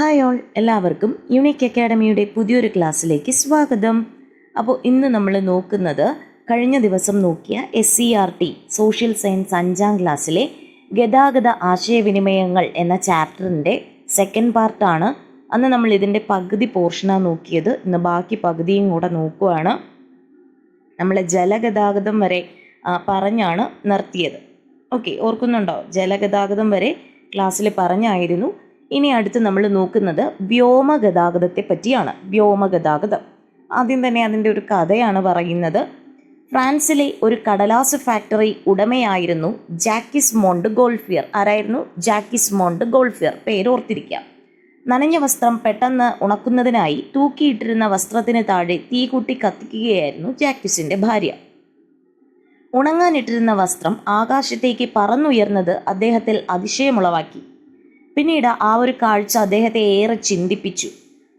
Hi all എല്ലാവർക്കും unique അക്കാഡമിയുടെ പുതിയൊരു ക്ലാസ്സിലേക്ക് സ്വാഗതം. അപ്പോൾ ഇന്ന് നമ്മൾ നോക്കുന്നത് കഴിഞ്ഞ ദിവസം നോക്കിയ S C R T social science അഞ്ചാം ക്ലാസ്സിലെ ഗതാഗത ആശയവിനിമയങ്ങൾ എന്ന ചാപ്റ്ററിന്റെ സെക്കൻഡ് പാർട്ടാണ് അന്ന് നമ്മൾ ഇതിന്റെ പകുതി പോർഷനാണ് നോക്കിയത്. ഇന്ന് ബാക്കി പകുതിയും കൂടെ നോക്കുവാണ്. നമ്മൾ ജലഗതാഗതം വരെ പറഞ്ഞാണ് നിർത്തിയത്. ഓക്കെ ഓർക്കുന്നുണ്ടോ? ജലഗതാഗതം വരെ ക്ലാസ്സിൽ പറഞ്ഞായിരുന്നു. ഇനി അടുത്ത് നമ്മൾ നോക്കുന്നത് വ്യോമഗതാഗതത്തെ പറ്റിയാണ്. വ്യോമഗതാഗതം ആദ്യം തന്നെ അതിന്റെ ഒരു കഥയാണ് പറയുന്നത്. ഫ്രാൻസിലെ ഒരു കടലാസ് ഫാക്ടറി ഉടമയായിരുന്നു ജാക്കിസ് മോണ്ട് ഗോൾഫിയർ. ആരായിരുന്നു? ജാക്കിസ് മോണ്ട് ഗോൾഫിയർ. പേര് ഓർത്തിരിക്കാം നനഞ്ഞ വസ്ത്രം പെട്ടെന്ന് ഉണക്കുന്നതിനായി തൂക്കിയിട്ടിരുന്ന വസ്ത്രത്തിന് താഴെ തീ കൂട്ടി കത്തിക്കുകയായിരുന്നു ജാക്കിസിന്റെ ഭാര്യ. ഉണങ്ങാനിട്ടിരുന്ന വസ്ത്രം ആകാശത്തേക്ക് പറന്നുയർന്നത് അദ്ദേഹത്തിൽ അതിശയമുളവാക്കി. പിന്നീട് ആ ഒരു കാഴ്ച അദ്ദേഹത്തെ ഏറെ ചിന്തിപ്പിച്ചു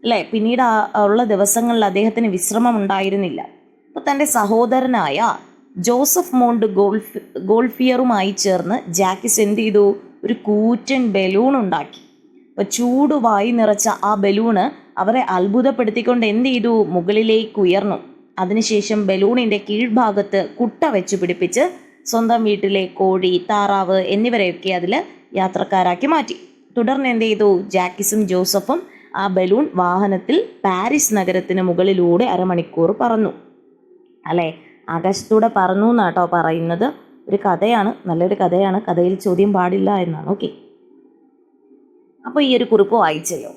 അല്ലേ? പിന്നീട് ഉള്ള ദിവസങ്ങളിൽ അദ്ദേഹത്തിന് വിശ്രമം ഉണ്ടായിരുന്നില്ല അപ്പോൾ തന്റെ സഹോദരനായ ജോസഫ് മോണ്ട് ഗോൾഫ് ഗോൾഫിയറുമായി ചേർന്ന് ജാക്കിസ് എന്ത് ചെയ്തു? ഒരു കൂറ്റൻ ബലൂൺ ഉണ്ടാക്കി. അപ്പോൾ ചൂട് വായി നിറച്ച ആ ബലൂണ് അവരെ അത്ഭുതപ്പെടുത്തിക്കൊണ്ട് എന്ത് ചെയ്തു? മുകളിലേക്ക് ഉയർന്നു. അതിനുശേഷം ബലൂണിന്റെ കീഴ്ഭാഗത്ത് കുട്ട വെച്ച് പിടിപ്പിച്ച് സ്വന്തം വീട്ടിലെ കോഴി താറാവ് എന്നിവരെയൊക്കെ അതിൽ യാത്രക്കാരാക്കി മാറ്റി. തുടർന്ന് എന്ത് ചെയ്തു? ജാക്കിസും ജോസഫും ആ ബലൂൺ വാഹനത്തിൽ പാരീസ് നഗരത്തിന് മുകളിലൂടെ അരമണിക്കൂർ പറന്നു. അല്ലേ? ആകാശത്തൂടെ പറന്നു എന്നാട്ടോ പറയുന്നത്. ഒരു കഥയാണ്. നല്ലൊരു കഥയാണ്. കഥയിൽ ചോദ്യം പാടില്ല എന്നാണ്. ഓക്കെ. അപ്പോൾ ഈ ഒരു കുറിപ്പ് വായിച്ചല്ലോ.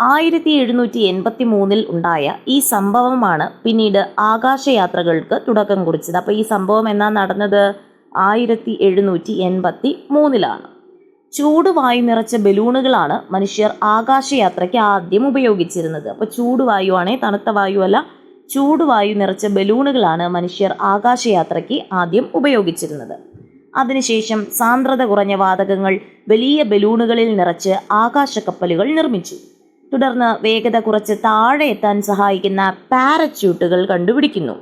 ആയിരത്തി എഴുന്നൂറ്റി എൺപത്തി മൂന്നിൽ ഉണ്ടായ ഈ സംഭവമാണ് പിന്നീട് ആകാശയാത്രകൾക്ക് തുടക്കം കുറിച്ചത്. അപ്പോൾ ഈ സംഭവം എന്നാ നടന്നത്? ആയിരത്തി എഴുന്നൂറ്റി എൺപത്തി മൂന്നിലാണ് ചൂടുവായു നിറച്ച ബലൂണുകളാണ് മനുഷ്യർ ആകാശയാത്രയ്ക്ക് ആദ്യം ഉപയോഗിച്ചിരുന്നത്. അപ്പോൾ ചൂടുവായുവാണേ തണുത്ത വായു അല്ല ചൂടുവായു നിറച്ച ബലൂണുകളാണ് മനുഷ്യർ ആകാശയാത്രയ്ക്ക് ആദ്യം ഉപയോഗിച്ചിരുന്നത്. അതിനുശേഷം സാന്ദ്രത കുറഞ്ഞ വാതകങ്ങൾ വലിയ ബലൂണുകളിൽ നിറച്ച് ആകാശക്കപ്പലുകൾ നിർമ്മിച്ചു. തുടർന്ന് വേഗത കുറച്ച് താഴെ എത്താൻ സഹായിക്കുന്ന പാരച്യൂട്ടുകൾ കണ്ടുപിടിക്കുന്നു.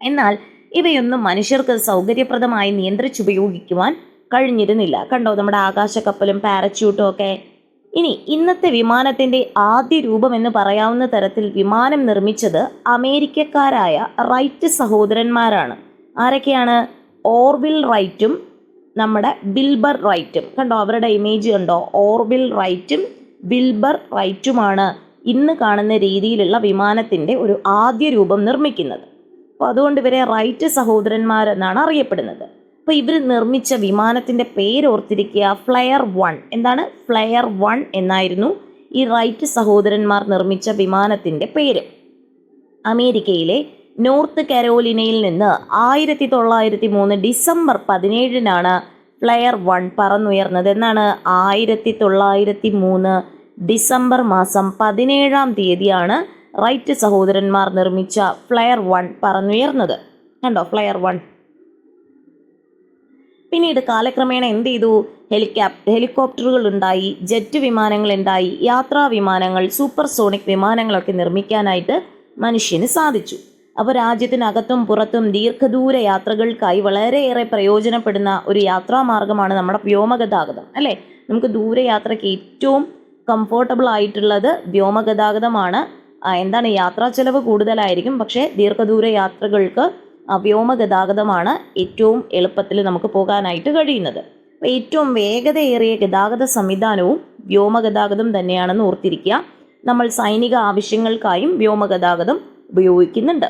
എന്നാൽ ഇവയൊന്നും മനുഷ്യർക്ക് സൗകര്യപ്രദമായി നിയന്ത്രിച്ചുപയോഗിക്കുവാൻ കഴിഞ്ഞിരുന്നില്ല. കണ്ടോ നമ്മുടെ ആകാശക്കപ്പലും പാരച്യൂട്ടും ഒക്കെ? ഇനി ഇന്നത്തെ വിമാനത്തിന്റെ ആദ്യ രൂപം എന്ന് പറയാവുന്ന തരത്തിൽ വിമാനം നിർമ്മിച്ചത് അമേരിക്കക്കാരായ റൈറ്റ് സഹോദരന്മാരാണ്. ആരൊക്കെയാണ്? ഓർവിൽ റൈറ്റും നമ്മുടെ ബിൽബർ റൈറ്റും. കണ്ടോ അവരുടെ ഇമേജ് കണ്ടോ? ഓർവിൽ റൈറ്റും ബിൽബർ റൈറ്റുമാണ് ഇന്ന് കാണുന്ന രീതിയിലുള്ള വിമാനത്തിന്റെ ഒരു ആദ്യ രൂപം നിർമ്മിക്കുന്നത്. അപ്പോൾ അതുകൊണ്ട് ഇവരെ റൈറ്റ് സഹോദരന്മാരെന്നാണ് അറിയപ്പെടുന്നത്. അപ്പോൾ ഇവർ നിർമ്മിച്ച വിമാനത്തിന്റെ പേര് ഓർത്തിരിക്കുക ഫ്ലയർ വൺ. എന്താണ്? ഫ്ലയർ വൺ എന്നായിരുന്നു ഈ റൈറ്റ് സഹോദരന്മാർ നിർമ്മിച്ച വിമാനത്തിന്റെ പേര്. അമേരിക്കയിലെ നോർത്ത് കരോലിനയിൽ നിന്ന് ആയിരത്തി തൊള്ളായിരത്തി മൂന്ന് ഡിസംബർ പതിനേഴിനാണ് ഫ്ലയർ വൺ പറന്നുയർന്നത്. എന്നാണ്? ആയിരത്തി തൊള്ളായിരത്തി മൂന്ന് ഡിസംബർ മാസം പതിനേഴാം തീയതിയാണ് റൈറ്റ് സഹോദരന്മാർ നിർമ്മിച്ച ഫ്ലയർ വൺ പറന്നുയർന്നത്. കണ്ടോ? Flyer one. പിന്നീട് കാലക്രമേണ എന്ത് ചെയ്തു? ഹെലികാപ് ഹെലികോപ്റ്ററുകൾ ഉണ്ടായി ജെറ്റ് വിമാനങ്ങൾ ഉണ്ടായി യാത്രാ വിമാനങ്ങൾ സൂപ്പർ സോണിക് വിമാനങ്ങളൊക്കെ നിർമ്മിക്കാനായിട്ട് മനുഷ്യന് സാധിച്ചു. അപ്പോൾ രാജ്യത്തിനകത്തും പുറത്തും ദീർഘദൂര യാത്രകൾക്കായി വളരെയേറെ പ്രയോജനപ്പെടുന്ന ഒരു യാത്രാമാർഗമാണ് നമ്മുടെ വ്യോമഗതാഗതം അല്ലേ? നമുക്ക് ദൂരയാത്രയ്ക്ക് ഏറ്റവും കംഫോർട്ടബിൾ ആയിട്ടുള്ളത് വ്യോമഗതാഗതമാണ് എന്താണ് യാത്രാ ചെലവ് കൂടുതലായിരിക്കും പക്ഷേ ദീർഘദൂര യാത്രകൾക്ക് വ്യോമഗതാഗതമാണ് ഏറ്റവും എളുപ്പത്തിൽ നമുക്ക് പോകാനായിട്ട് കഴിയുന്നത്. ഏറ്റവും വേഗതയേറിയ ഗതാഗത സംവിധാനവും വ്യോമഗതാഗതം തന്നെയാണെന്ന് ഓർത്തിരിക്കുക. നമ്മൾ സൈനിക ആവശ്യങ്ങൾക്കായും വ്യോമഗതാഗതം ഉപയോഗിക്കുന്നുണ്ട്.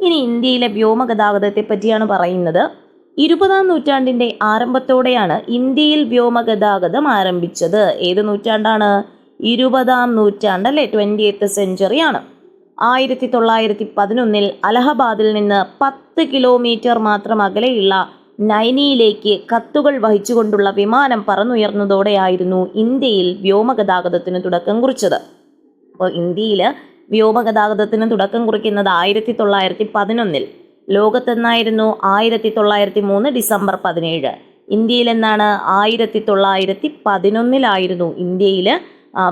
ഇനി ഇന്ത്യയിലെ വ്യോമഗതാഗതത്തെ പറ്റിയാണ് പറയുന്നത്. ഇരുപതാം നൂറ്റാണ്ടിന്റെ ആരംഭത്തോടെയാണ് ഇന്ത്യയിൽ വ്യോമഗതാഗതം ആരംഭിച്ചത്. ഏത് നൂറ്റാണ്ടാണ്? ഇരുപതാം നൂറ്റാണ്ട് അല്ലെ ട്വന്റിയത്ത് സെഞ്ചുറിയാണ്. ആയിരത്തി തൊള്ളായിരത്തി പതിനൊന്നിൽ അലഹബാദിൽ നിന്ന് പത്ത് കിലോമീറ്റർ മാത്രം അകലെയുള്ള നൈനിയിലേക്ക് കത്തുകൾ വഹിച്ചുകൊണ്ടുള്ള വിമാനം പറന്നുയർന്നതോടെയായിരുന്നു ഇന്ത്യയിൽ വ്യോമഗതാഗതത്തിന് തുടക്കം കുറിച്ചത്. അപ്പോൾ ഇന്ത്യയിൽ വ്യോമഗതാഗതത്തിന് തുടക്കം കുറിക്കുന്നത് ആയിരത്തി തൊള്ളായിരത്തി പതിനൊന്നിൽ ലോകത്തെന്നായിരുന്നു ആയിരത്തി തൊള്ളായിരത്തി മൂന്ന് ഡിസംബർ പതിനേഴ്. ഇന്ത്യയിൽ എന്നാണ് ആയിരത്തി തൊള്ളായിരത്തി പതിനൊന്നിലായിരുന്നു ഇന്ത്യയിൽ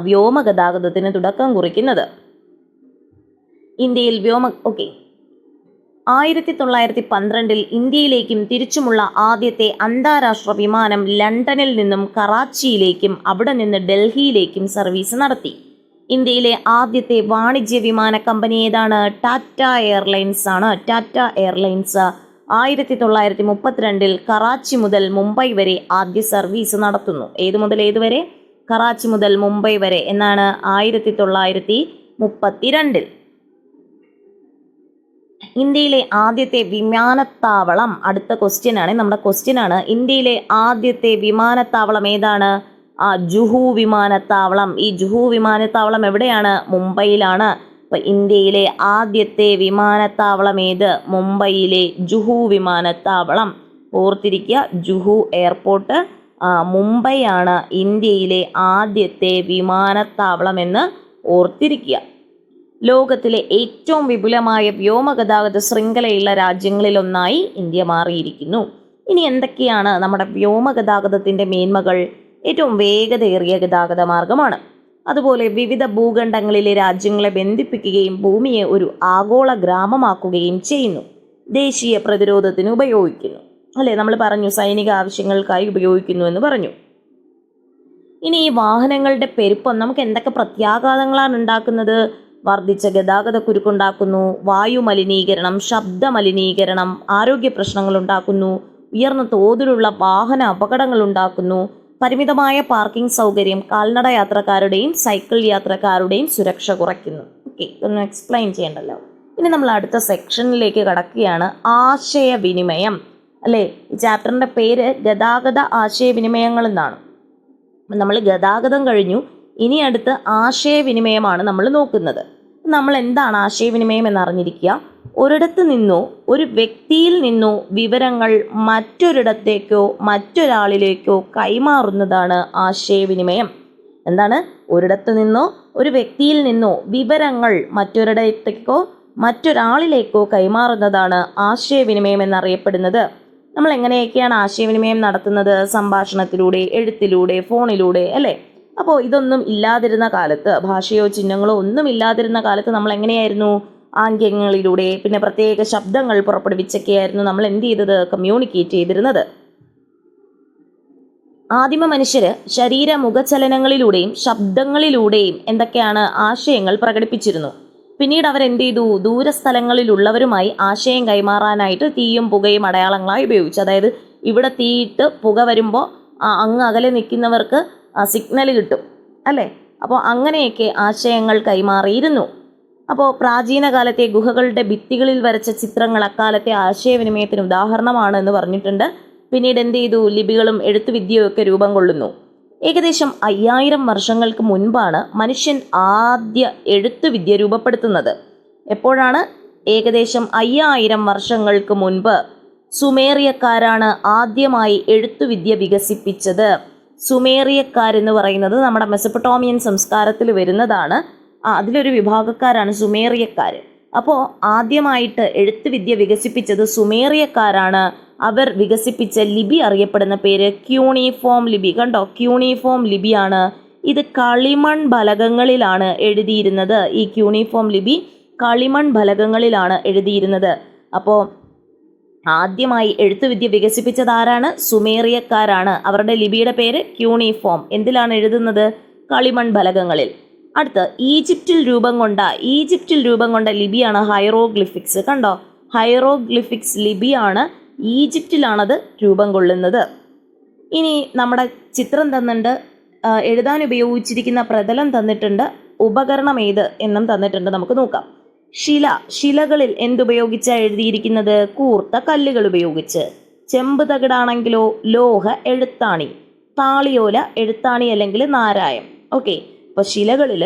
വ്യോമഗതാഗതത്തിന് തുടക്കം കുറിക്കുന്നത്. ഇന്ത്യയിൽ വ്യോമ ഓക്കെ ആയിരത്തി തൊള്ളായിരത്തി പന്ത്രണ്ടിൽ ഇന്ത്യയിലേക്കും തിരിച്ചുമുള്ള ആദ്യത്തെ അന്താരാഷ്ട്ര വിമാനം ലണ്ടനിൽ നിന്നും കറാച്ചിയിലേക്കും അവിടെ നിന്ന് ഡൽഹിയിലേക്കും സർവീസ് നടത്തി. ഇന്ത്യയിലെ ആദ്യത്തെ വാണിജ്യ വിമാന കമ്പനി ഏതാണ്? ടാറ്റ എയർലൈൻസ് ആണ്. ടാറ്റ എയർലൈൻസ് ആയിരത്തി തൊള്ളായിരത്തി മുപ്പത്തിരണ്ടിൽ കറാച്ചി മുതൽ മുംബൈ വരെ ആദ്യ സർവീസ് നടത്തുന്നു. ഏതു മുതൽ ഏതു വരെ? കറാച്ചി മുതൽ മുംബൈ വരെ എന്നാണ് ആയിരത്തി തൊള്ളായിരത്തി മുപ്പത്തിരണ്ടിൽ ഇന്ത്യയിലെ ആദ്യത്തെ വിമാനത്താവളം അടുത്ത ക്വസ്റ്റ്യൻ ആണ്. നമ്മുടെ ക്വസ്റ്റ്യൻ ആണ്. ഇന്ത്യയിലെ ആദ്യത്തെ വിമാനത്താവളം ഏതാണ്? ആ ജുഹു വിമാനത്താവളം. ഈ ജുഹു വിമാനത്താവളം എവിടെയാണ്? മുംബൈയിലാണ്. അപ്പൊ ഇന്ത്യയിലെ ആദ്യത്തെ വിമാനത്താവളം ഏത്? മുംബൈയിലെ ജുഹു വിമാനത്താവളം. ഓർത്തിരിക്കുക ജുഹു എയർപോർട്ട് മുംബൈ ആണ് ഇന്ത്യയിലെ ആദ്യത്തെ വിമാനത്താവളം എന്ന് ഓർത്തിരിക്കുക. ലോകത്തിലെ ഏറ്റവും വിപുലമായ വ്യോമഗതാഗത ശൃംഖലയുള്ള രാജ്യങ്ങളിലൊന്നായി ഇന്ത്യ മാറിയിരിക്കുന്നു. ഇനി എന്തൊക്കെയാണ് നമ്മുടെ വ്യോമഗതാഗതത്തിന്റെ മേന്മകൾ? ഏറ്റവും വേഗതയേറിയ ഗതാഗത മാർഗമാണ്. അതുപോലെ വിവിധ ഭൂഖണ്ഡങ്ങളിലെ രാജ്യങ്ങളെ ബന്ധിപ്പിക്കുകയും ഭൂമിയെ ഒരു ആഗോള ഗ്രാമമാക്കുകയും ചെയ്യുന്നു. ദേശീയ പ്രതിരോധത്തിന് ഉപയോഗിക്കുന്നു. അല്ലേ? നമ്മൾ പറഞ്ഞു സൈനിക ആവശ്യങ്ങൾക്കായി ഉപയോഗിക്കുന്നു എന്ന് പറഞ്ഞു. ഇനി ഈ വാഹനങ്ങളുടെ പെരുപ്പം നമുക്ക് എന്തൊക്കെ പ്രത്യാഘാതങ്ങളാണ് ഉണ്ടാക്കുന്നത്? വർദ്ധിച്ച ഗതാഗത കുരുക്കുണ്ടാക്കുന്നു വായു മലിനീകരണം ശബ്ദ മലിനീകരണം ആരോഗ്യ പ്രശ്നങ്ങൾ ഉണ്ടാക്കുന്നു ഉയർന്ന തോതിലുള്ള വാഹന അപകടങ്ങൾ ഉണ്ടാക്കുന്നു പരിമിതമായ പാർക്കിംഗ് സൗകര്യം കാൽനട യാത്രക്കാരുടെയും സൈക്കിൾ യാത്രക്കാരുടെയും സുരക്ഷ കുറയ്ക്കുന്നു. ഓക്കെ ഇതൊന്നും എക്സ്പ്ലെയിൻ ചെയ്യണ്ടല്ലോ. ഇനി നമ്മൾ അടുത്ത സെക്ഷനിലേക്ക് കടക്കുകയാണ് ആശയവിനിമയം. അല്ലേ? ഈ ചാപ്റ്ററിന്റെ പേര് ഗതാഗത ആശയവിനിമയങ്ങൾ എന്നാണ്. നമ്മൾ ഗതാഗതം കഴിഞ്ഞു ഇനി അടുത്ത് ആശയവിനിമയമാണ് നമ്മൾ നോക്കുന്നത്. നമ്മൾ എന്താണ് ആശയവിനിമയം എന്നറിഞ്ഞിരിക്കുക. ഒരിടത്ത് നിന്നോ ഒരു വ്യക്തിയിൽ നിന്നോ വിവരങ്ങൾ മറ്റൊരിടത്തേക്കോ മറ്റൊരാളിലേക്കോ കൈമാറുന്നതാണ് ആശയവിനിമയം. എന്താണ്? ഒരിടത്ത് നിന്നോ ഒരു വ്യക്തിയിൽ നിന്നോ വിവരങ്ങൾ മറ്റൊരിടത്തേക്കോ മറ്റൊരാളിലേക്കോ കൈമാറുന്നതാണ് ആശയവിനിമയം എന്നറിയപ്പെടുന്നത്. നമ്മൾ എങ്ങനെയൊക്കെയാണ് ആശയവിനിമയം നടത്തുന്നത്? സംഭാഷണത്തിലൂടെ എഴുത്തിലൂടെ ഫോണിലൂടെ അല്ലേ? അപ്പോൾ ഇതൊന്നും ഇല്ലാതിരുന്ന കാലത്ത് ഭാഷയോ ചിഹ്നങ്ങളോ ഒന്നും ഇല്ലാതിരുന്ന കാലത്ത് നമ്മൾ എങ്ങനെയായിരുന്നു? ആംഗ്യങ്ങളിലൂടെ പിന്നെ പ്രത്യേക ശബ്ദങ്ങൾ പുറപ്പെടുവിച്ചൊക്കെയായിരുന്നു നമ്മൾ എന്ത് ചെയ്തത്? കമ്മ്യൂണിക്കേറ്റ് ചെയ്തിരുന്നത്. ആദിമ മനുഷ്യർ ശരീര മുഖചലനങ്ങളിലൂടെയും ശബ്ദങ്ങളിലൂടെയും എന്തൊക്കെയാണ് ആശയങ്ങൾ പ്രകടിപ്പിച്ചിരുന്നു. പിന്നീട് അവർ എന്ത് ചെയ്തു? ദൂരസ്ഥലങ്ങളിലുള്ളവരുമായി ആശയം കൈമാറാനായിട്ട് തീയും പുകയും അടയാളങ്ങളായി ഉപയോഗിച്ചു. അതായത് ഇവിടെ തീയിട്ട് പുക വരുമ്പോൾ അങ്ങ് അകലെ നിൽക്കുന്നവർക്ക് സിഗ്നൽ കിട്ടും അല്ലേ? അപ്പോൾ അങ്ങനെയൊക്കെ ആശയങ്ങൾ കൈമാറിയിരുന്നു. അപ്പോൾ പ്രാചീന കാലത്തെ ഗുഹകളുടെ ഭിത്തികളിൽ വരച്ച ചിത്രങ്ങൾ അക്കാലത്തെ ആശയവിനിമയത്തിന് ഉദാഹരണമാണ് എന്ന് പറഞ്ഞിട്ടുണ്ട്. പിന്നീട് എന്ത് ചെയ്തു? ലിപികളും എഴുത്തുവിദ്യയും ഒക്കെ രൂപം കൊള്ളുന്നു. ഏകദേശം അയ്യായിരം വർഷങ്ങൾക്ക് മുൻപാണ് മനുഷ്യൻ ആദ്യ എഴുത്തുവിദ്യ രൂപപ്പെടുത്തുന്നത്. എപ്പോഴാണ്? ഏകദേശം അയ്യായിരം വർഷങ്ങൾക്ക് മുൻപ്. സുമേറിയക്കാരാണ് ആദ്യമായി എഴുത്തുവിദ്യ വികസിപ്പിച്ചത്. സുമേറിയക്കാരെന്ന് പറയുന്നത് നമ്മുടെ മെസപ്പട്ടോമിയൻ സംസ്കാരത്തിൽ വരുന്നതാണ്. അതിലൊരു വിഭാഗക്കാരാണ് സുമേറിയക്കാർ അപ്പോൾ ആദ്യമായിട്ട് എഴുത്തുവിദ്യ വികസിപ്പിച്ചത് സുമേറിയക്കാരാണ്. അവർ വികസിപ്പിച്ച ലിപി അറിയപ്പെടുന്ന പേര് ക്യൂണിഫോം ലിപി. കണ്ടോ? ക്യൂണിഫോം ലിപിയാണ്. ഇത് കളിമൺ ഫലകങ്ങളിലാണ് എഴുതിയിരുന്നത് ഈ ക്യൂണിഫോം ലിപി. കളിമൺ ഫലകങ്ങളിലാണ് എഴുതിയിരുന്നത്. അപ്പോൾ ആദ്യമായി എഴുത്തുവിദ്യ വികസിപ്പിച്ചത് ആരാണ്? സുമേറിയക്കാരാണ്. അവരുടെ ലിപിയുടെ പേര് ക്യൂണിഫോം. എന്തിലാണ് എഴുതുന്നത്? കളിമൺ ഫലകങ്ങളിൽ. അടുത്ത് ഈജിപ്തിൽ രൂപം കൊണ്ട ഈജിപ്തിൽ രൂപം കൊണ്ട ലിപിയാണ് ഹൈറോഗ്ലിഫിക്സ് കണ്ടോ? ഹൈറോഗ്ലിഫിക്സ് ലിപിയാണ് ഈജിപ്തിലാണത് രൂപം കൊള്ളുന്നത്. ഇനി നമ്മുടെ ചിത്രം തന്നിട്ടുണ്ട്. എഴുതാൻ ഉപയോഗിച്ചിരിക്കുന്ന പ്രതലം തന്നിട്ടുണ്ട്. ഉപകരണം ഏത് എന്നും തന്നിട്ടുണ്ട്? നമുക്ക് നോക്കാം. ശില ശിലകളിൽ എന്തുപയോഗിച്ചാണ് എഴുതിയിരിക്കുന്നത്? കൂർത്ത കല്ലുകൾ ഉപയോഗിച്ച്. ചെമ്പ് തകിടാണെങ്കിലോ ലോഹ എഴുത്താണി. താളിയോല എഴുത്താണി അല്ലെങ്കിൽ നാരായം. ഓക്കെ അപ്പോൾ ശിലകളിൽ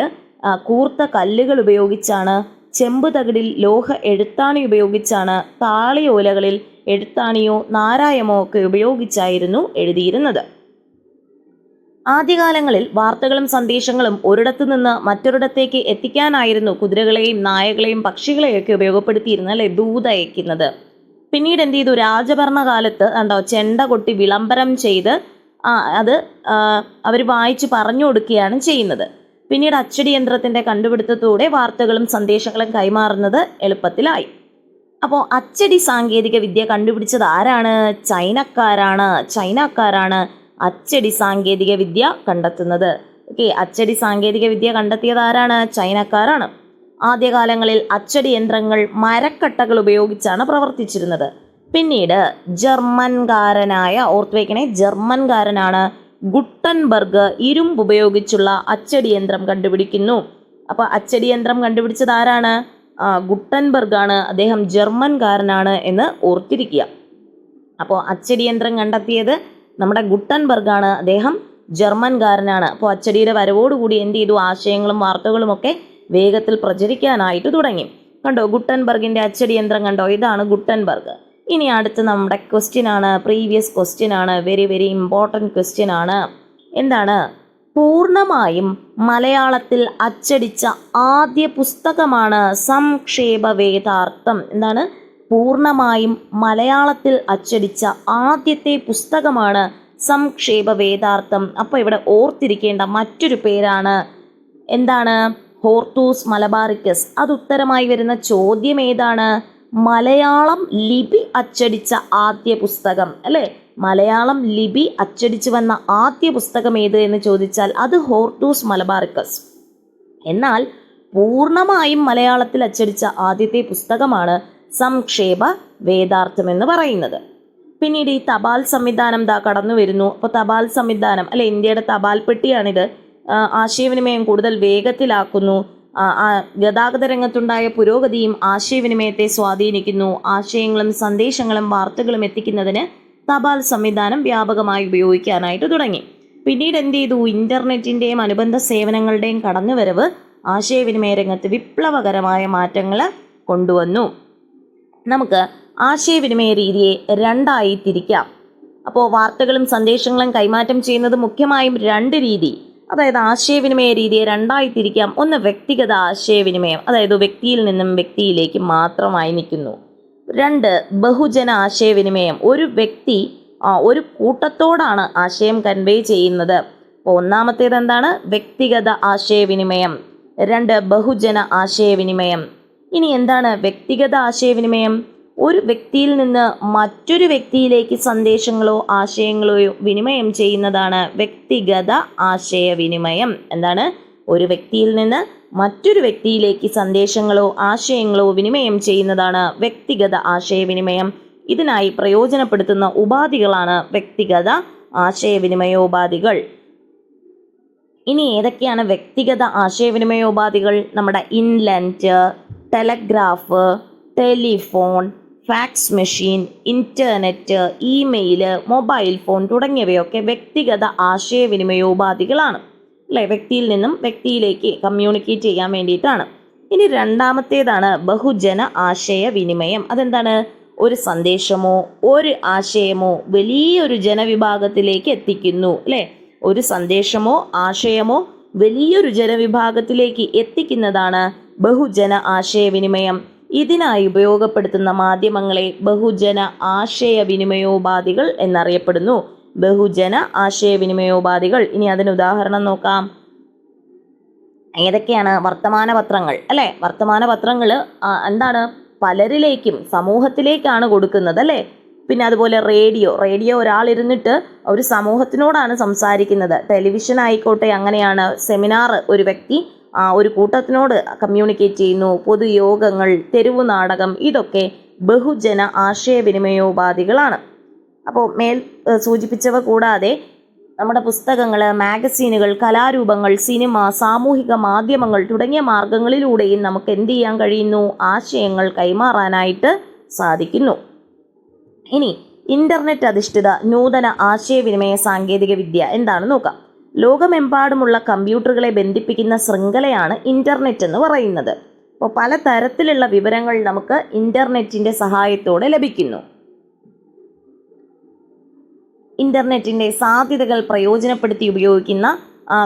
കൂർത്ത കല്ലുകൾ ഉപയോഗിച്ചാണ് ചെമ്പ് തകിടിൽ ലോഹ എഴുത്താണി ഉപയോഗിച്ചാണ് താളിയോലകളിൽ എഴുത്താണിയോ നാരായമോ ഒക്കെ ഉപയോഗിച്ചായിരുന്നു എഴുതിയിരുന്നത്. ആദ്യകാലങ്ങളിൽ വാർത്തകളും സന്ദേശങ്ങളും ഒരിടത്തു നിന്ന് മറ്റൊരിടത്തേക്ക് എത്തിക്കാനായിരുന്നു കുതിരകളെയും നായകളെയും പക്ഷികളെയൊക്കെ ഉപയോഗപ്പെടുത്തിയിരുന്ന അല്ലെ? ദൂത അയക്കുന്നത് പിന്നീട് എന്ത് ചെയ്തു? രാജഭരണകാലത്ത് കണ്ടോ? ചെണ്ട കൊട്ടി വിളംബരം ചെയ്ത് അത് അവർ വായിച്ച് പറഞ്ഞു കൊടുക്കുകയാണ് ചെയ്യുന്നത്. പിന്നീട് അച്ചടി യന്ത്രത്തിന്റെ കണ്ടുപിടുത്തത്തോടെ വാർത്തകളും സന്ദേശങ്ങളും കൈമാറുന്നത് എളുപ്പത്തിലായി. അപ്പോൾ അച്ചടി സാങ്കേതിക വിദ്യ കണ്ടുപിടിച്ചത് ആരാണ്? ചൈനക്കാരാണ്. ചൈനക്കാരാണ് അച്ചടി സാങ്കേതിക വിദ്യ കണ്ടെത്തുന്നത്. ഓക്കെ അച്ചടി സാങ്കേതിക വിദ്യ കണ്ടെത്തിയത് ആരാണ്? ചൈനക്കാരാണ്. ആദ്യകാലങ്ങളിൽ അച്ചടി യന്ത്രങ്ങൾ മരക്കട്ടകൾ ഉപയോഗിച്ചാണ് പ്രവർത്തിച്ചിരുന്നത്. പിന്നീട് ജർമ്മൻകാരനായ ഓർത്ത് വയ്ക്കണേ ജർമ്മൻകാരനാണ് ഗുട്ടൻബർഗ് ഇരുമ്പ് ഉപയോഗിച്ചുള്ള അച്ചടി യന്ത്രം കണ്ടുപിടിക്കുന്നു. അപ്പോൾ അച്ചടി യന്ത്രം കണ്ടുപിടിച്ചത് ആരാണ്? ഗുട്ടൻബർഗ് ആണ്. അദ്ദേഹം ജർമ്മൻകാരനാണ് എന്ന് ഓർത്തിരിക്കുക. അപ്പോൾ അച്ചടി യന്ത്രം കണ്ടെത്തിയത് നമ്മുടെ ഗുട്ടൻബർഗ് ആണ് അദ്ദേഹം ജർമ്മൻകാരനാണ്. അപ്പോൾ അച്ചടിയുടെ വരവോടുകൂടി എന്ത് ചെയ്തു? ആശയങ്ങളും വാർത്തകളുമൊക്കെ വേഗത്തിൽ പ്രചരിക്കാനായിട്ട് തുടങ്ങി. കണ്ടോ? ഗുട്ടൻബർഗിന്റെ അച്ചടി യന്ത്രം കണ്ടോ? ഇതാണ് ഗുട്ടൻബർഗ്. ഇനി അടുത്ത് നമ്മുടെ ക്വസ്റ്റ്യൻ ആണ്. പ്രീവിയസ് ക്വസ്റ്റ്യൻ ആണ്. വെരി വെരി ഇമ്പോർട്ടന്റ് ക്വസ്റ്റ്യൻ ആണ്. എന്താണ്? പൂർണമായും മലയാളത്തിൽ അച്ചടിച്ച ആദ്യ പുസ്തകമാണ് സംക്ഷേപ വേദാർത്ഥം എന്താണ്? പൂർണമായും മലയാളത്തിൽ അച്ചടിച്ച ആദ്യത്തെ പുസ്തകമാണ് സംക്ഷേപ വേദാർത്ഥം. അപ്പോൾ ഇവിടെ ഓർത്തിരിക്കേണ്ട മറ്റൊരു പേരാണ്. എന്താണ്? Hortus Malabaricus. അത് ഉത്തരമായി വരുന്ന ചോദ്യം ഏതാണ്? മലയാളം ലിപി അച്ചടിച്ച ആദ്യ പുസ്തകം. അല്ലേ? മലയാളം ലിപി അച്ചടിച്ചു വന്ന ആദ്യ പുസ്തകം ഏത് എന്ന് ചോദിച്ചാൽ അത് ഹോർത്തൂസ് മലബാറിക്കസ്. എന്നാൽ പൂർണമായും മലയാളത്തിൽ അച്ചടിച്ച ആദ്യത്തെ പുസ്തകമാണ് സംക്ഷേപ വേദാർത്ഥം എന്ന് പറയുന്നത്. പിന്നീട് ഈ തപാൽ സംവിധാനം ദാ കടന്നു വരുന്നു. അപ്പോൾ തപാൽ സംവിധാനം അല്ലെ ഇന്ത്യയുടെ തപാൽ പെട്ടിയാണിത് ആശയവിനിമയം കൂടുതൽ വേഗത്തിലാക്കുന്നു. ഗതാഗത രംഗത്തുണ്ടായ പുരോഗതിയും ആശയവിനിമയത്തെ സ്വാധീനിക്കുന്നു. ആശയങ്ങളും സന്ദേശങ്ങളും വാർത്തകളും എത്തിക്കുന്നതിന് തപാൽ സംവിധാനം വ്യാപകമായി ഉപയോഗിക്കാനായിട്ട് തുടങ്ങി. പിന്നീട് എന്ത് ചെയ്തു? ഇന്റർനെറ്റിന്റെയും അനുബന്ധ സേവനങ്ങളുടെയും കടന്നുവരവ് ആശയവിനിമയ രംഗത്ത് വിപ്ലവകരമായ മാറ്റങ്ങൾ കൊണ്ടുവന്നു. നമുക്ക് ആശയവിനിമയ രീതിയെ രണ്ടായി തിരിക്കാം അപ്പോൾ വാർത്തകളും സന്ദേശങ്ങളും കൈമാറ്റം ചെയ്യുന്നത് മുഖ്യമായും രണ്ട് രീതി. അതായത് ആശയവിനിമയ രീതിയെ രണ്ടായി തിരിക്കാം ഒന്ന് വ്യക്തിഗത ആശയവിനിമയം. അതായത് വ്യക്തിയിൽ നിന്നും വ്യക്തിയിലേക്ക് മാത്രമായി നിൽക്കുന്നു. രണ്ട് ബഹുജന ആശയവിനിമയം. ഒരു വ്യക്തി ഒരു കൂട്ടത്തോടാണ് ആശയം കൺവേ ചെയ്യുന്നത്. അപ്പോൾ ഒന്നാമത്തേത് എന്താണ് വ്യക്തിഗത ആശയവിനിമയം. രണ്ട് ബഹുജന ആശയവിനിമയം. ഇനി എന്താണ് വ്യക്തിഗത ആശയവിനിമയം? ഒരു വ്യക്തിയിൽ നിന്ന് മറ്റൊരു വ്യക്തിയിലേക്ക് സന്ദേശങ്ങളോ ആശയങ്ങളോ വിനിമയം ചെയ്യുന്നതാണ് വ്യക്തിഗത ആശയവിനിമയം. എന്താണ്? ഒരു വ്യക്തിയിൽ നിന്ന് മറ്റൊരു വ്യക്തിയിലേക്ക് സന്ദേശങ്ങളോ ആശയങ്ങളോ വിനിമയം ചെയ്യുന്നതാണ് വ്യക്തിഗത ആശയവിനിമയം. ഇതിനായി പ്രയോജനപ്പെടുത്തുന്ന ഉപാധികളാണ് വ്യക്തിഗത ആശയവിനിമയോപാധികൾ. ഇനി ഏതൊക്കെയാണ് വ്യക്തിഗത ആശയവിനിമയോപാധികൾ? നമ്മുടെ inland telegraph telephone fax machine internet email mobile phone തുടങ്ങിയവയൊക്കെ വ്യക്തിഗത ആശയവിനിമയോപാധികളാണ്. അല്ലേ? വ്യക്തിയിൽ നിന്നും വ്യക്തിയിലേക്ക് കമ്മ്യൂണിക്കേറ്റ് ചെയ്യാൻ വേണ്ടിയിട്ടാണ്. ഇനി രണ്ടാമത്തേതാണ് ബഹുജന ആശയവിനിമയം. അതെന്താണ്? ഒരു സന്ദേശമോ ഒരു ആശയമോ വലിയൊരു ജനവിഭാഗത്തിലേക്ക് എത്തിക്കുന്നു. അല്ലേ? ഒരു സന്ദേശമോ ആശയമോ വലിയൊരു ജനവിഭാഗത്തിലേക്ക് എത്തിക്കുന്നതാണ് ബഹുജന ആശയവിനിമയം. ഇതിനായി ഉപയോഗപ്പെടുത്തുന്ന മാധ്യമങ്ങളെ ബഹുജന ആശയവിനിമയോപാധികൾ എന്നറിയപ്പെടുന്നു. ബഹുജന ആശയവിനിമയോപാധികൾ. ഇനി അതിന് ഉദാഹരണം നോക്കാം. ഏതൊക്കെയാണ് വർത്തമാന പത്രങ്ങൾ അല്ലേ? വർത്തമാന പത്രങ്ങൾ എന്താണ്? പലരിലേക്കും സമൂഹത്തിലേക്കാണ് കൊടുക്കുന്നത് അല്ലേ? പിന്നെ അതുപോലെ റേഡിയോ റേഡിയോ ഒരാളിരുന്നിട്ട് ഒരു സമൂഹത്തിനോടാണ് സംസാരിക്കുന്നത്. ടെലിവിഷൻ ആയിക്കോട്ടെ അങ്ങനെയാണ് സെമിനാർ ഒരു വ്യക്തി ഒരു കൂട്ടത്തിനോട് കമ്മ്യൂണിക്കേറ്റ് ചെയ്യുന്നു. പൊതുയോഗങ്ങൾ തെരുവു നാടകം ഇതൊക്കെ ബഹുജന ആശയവിനിമയോപാധികളാണ്. അപ്പോൾ മേൽ സൂചിപ്പിച്ചവ കൂടാതെ നമ്മുടെ പുസ്തകങ്ങൾ മാഗസീനുകൾ കലാരൂപങ്ങൾ സിനിമ സാമൂഹിക മാധ്യമങ്ങൾ തുടങ്ങിയ മാർഗങ്ങളിലൂടെയും നമുക്ക് എന്ത് ചെയ്യാൻ കഴിയുന്നു? ആശയങ്ങൾ കൈമാറാനായിട്ട് സാധിക്കുന്നു. ഇനി ഇന്റർനെറ്റ് അധിഷ്ഠിത നൂതന ആശയവിനിമയ സാങ്കേതിക വിദ്യ എന്താണ് നോക്കാം. ലോകമെമ്പാടുമുള്ള കമ്പ്യൂട്ടറുകളെ ബന്ധിപ്പിക്കുന്ന ശൃംഖലയാണ് ഇന്റർനെറ്റ് എന്ന് പറയുന്നത്. അപ്പോൾ പല തരത്തിലുള്ള വിവരങ്ങൾ നമുക്ക് ഇന്റർനെറ്റിന്റെ സഹായത്തോടെ ലഭിക്കുന്നു. ഇന്റർനെറ്റിന്റെ സാധ്യതകൾ പ്രയോജനപ്പെടുത്തി ഉപയോഗിക്കുന്ന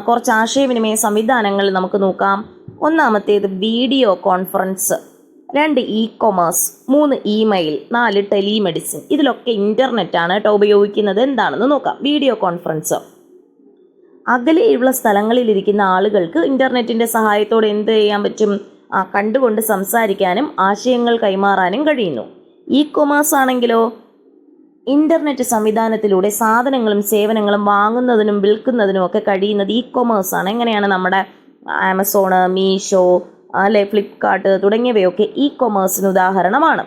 കുറച്ച് ആശയവിനിമയ സംവിധാനങ്ങൾ നമുക്ക് നോക്കാം. ഒന്നാമത്തേത് വീഡിയോ കോൺഫറൻസ് രണ്ട് ഇ കൊമേഴ്സ് മൂന്ന് ഇമെയിൽ നാല് ടെലിമെഡിസിൻ. ഇതിലൊക്കെ ആണ് കേട്ടോ ഉപയോഗിക്കുന്നത്. എന്താണെന്ന് നോക്കാം. വീഡിയോ കോൺഫറൻസ് അകലെയുള്ള സ്ഥലങ്ങളിലിരിക്കുന്ന ആളുകൾക്ക് ഇന്റർനെറ്റിന്റെ സഹായത്തോടെ എന്ത് ചെയ്യാൻ പറ്റും? ആ കണ്ടുകൊണ്ട് സംസാരിക്കാനും ആശയങ്ങൾ കൈമാറാനും കഴിയുന്നു. ഇ കൊമേഴ്സ് ആണെങ്കിലോ? ഇന്റർനെറ്റ് സംവിധാനത്തിലൂടെ സാധനങ്ങളും സേവനങ്ങളും വാങ്ങുന്നതിനും വിൽക്കുന്നതിനും ഒക്കെ കഴിയുന്നത് ഇ കൊമേഴ്സ് ആണ്. എങ്ങനെയാണ് നമ്മുടെ ആമസോണ് മീഷോ അല്ലെ? ഫ്ലിപ്കാർട്ട് തുടങ്ങിയവയൊക്കെ ഇ കൊമേഴ്സിന് ഉദാഹരണമാണ്.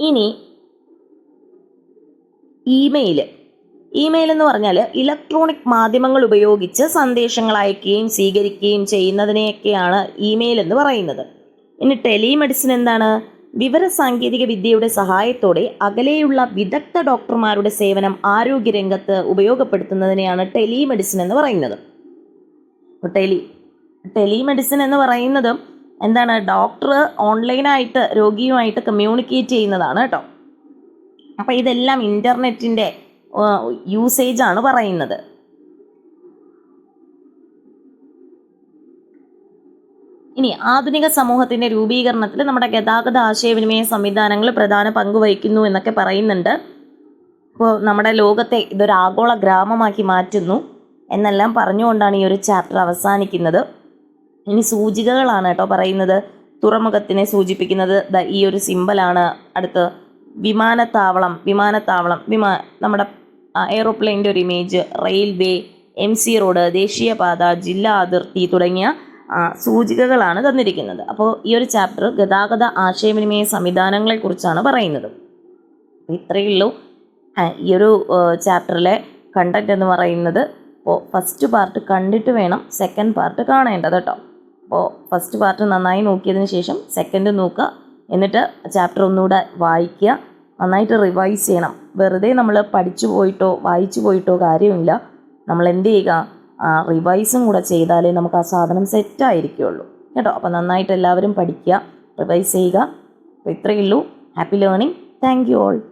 ഇനി ഇമെയിൽ ഇമെയിൽ എന്ന് പറഞ്ഞാൽ ഇലക്ട്രോണിക് മാധ്യമങ്ങൾ ഉപയോഗിച്ച് സന്ദേശങ്ങൾ അയക്കുകയും സ്വീകരിക്കുകയും ചെയ്യുന്നതിനെയൊക്കെയാണ് ഇമെയിൽ എന്ന് പറയുന്നത്. ഇനി ടെലിമെഡിസിൻ എന്താണ്? വിവരസാങ്കേതിക വിദ്യയുടെ സഹായത്തോടെ അകലെയുള്ള വിദഗ്ധ ഡോക്ടർമാരുടെ സേവനം ആരോഗ്യരംഗത്ത് ഉപയോഗപ്പെടുത്തുന്നതിനെയാണ് ടെലിമെഡിസിൻ എന്ന് പറയുന്നത്. ടെലി ടെലിമെഡിസിൻ എന്ന് പറയുന്നത് എന്താണ് ഡോക്ടർ ഓൺലൈനായിട്ട് രോഗിയുമായിട്ട് കമ്മ്യൂണിക്കേറ്റ് ചെയ്യുന്നതാണ് കേട്ടോ. അപ്പോൾ ഇതെല്ലാം ഇന്റർനെറ്റിന്റെ യൂസേജ് ആണ് പറയുന്നത്. ഇനി ആധുനിക സമൂഹത്തിന്റെ രൂപീകരണത്തിൽ നമ്മുടെ ഗതാഗത ആശയവിനിമയ സംവിധാനങ്ങൾ പ്രധാന പങ്ക് വഹിക്കുന്നു എന്നൊക്കെ പറയുന്നുണ്ട്. അപ്പോൾ നമ്മുടെ ലോകത്തെ ഇതൊരു ആഗോള ഗ്രാമമാക്കി മാറ്റുന്നു. എന്നെല്ലാം പറഞ്ഞുകൊണ്ടാണ് ഈ ഒരു ചാപ്റ്റർ അവസാനിക്കുന്നത്. ഇനി സൂചികകളാണ് കേട്ടോ പറയുന്നത്. തുറമുഖത്തിനെ സൂചിപ്പിക്കുന്നത് ദാ ഈ ഒരു സിമ്പലാണ് അടുത്ത് വിമാനത്താവളം വിമാനത്താവളം വിമാ നമ്മുടെ എയ്റോപ്ലെയിന്റെ ഒരു image railway M C road ദേശീയപാത ജില്ലാ അതിർത്തി തുടങ്ങിയ സൂചികകളാണ് തന്നിരിക്കുന്നത്. അപ്പോൾ ഈ ഒരു ചാപ്റ്റർ ഗതാഗത ആശയവിനിമയ സംവിധാനങ്ങളെക്കുറിച്ചാണ് പറയുന്നത്. ഇത്രയേ ഉള്ളൂ. ഈ ഒരു ചാപ്റ്ററിലെ കണ്ടന്റ് എന്ന് പറയുന്നത്. അപ്പോൾ ഫസ്റ്റ് പാർട്ട് കണ്ടിട്ട് വേണം സെക്കൻഡ് പാർട്ട് കാണേണ്ടത് കേട്ടോ. അപ്പോൾ ഫസ്റ്റ് പാർട്ട് നന്നായി നോക്കിയതിന് ശേഷം സെക്കൻഡ് നോക്കുക. എന്നിട്ട് ചാപ്റ്റർ ഒന്നുകൂടെ വായിക്കുക. നന്നായിട്ട് റിവൈസ് ചെയ്യണം. വെറുതെ നമ്മൾ പഠിച്ചു പോയിട്ടോ വായിച്ചു പോയിട്ടോ കാര്യമില്ല. നമ്മൾ എന്ത് ചെയ്യുക? ആ റിവൈസും കൂടെ ചെയ്താലേ നമുക്ക് ആ സാധനം സെറ്റായിരിക്കുള്ളൂ കേട്ടോ? അപ്പോൾ നന്നായിട്ട് എല്ലാവരും പഠിക്കുക റിവൈസ് ചെയ്യുക. അപ്പോൾ ഇത്രയേ ഉള്ളൂ. Happy learning thank you all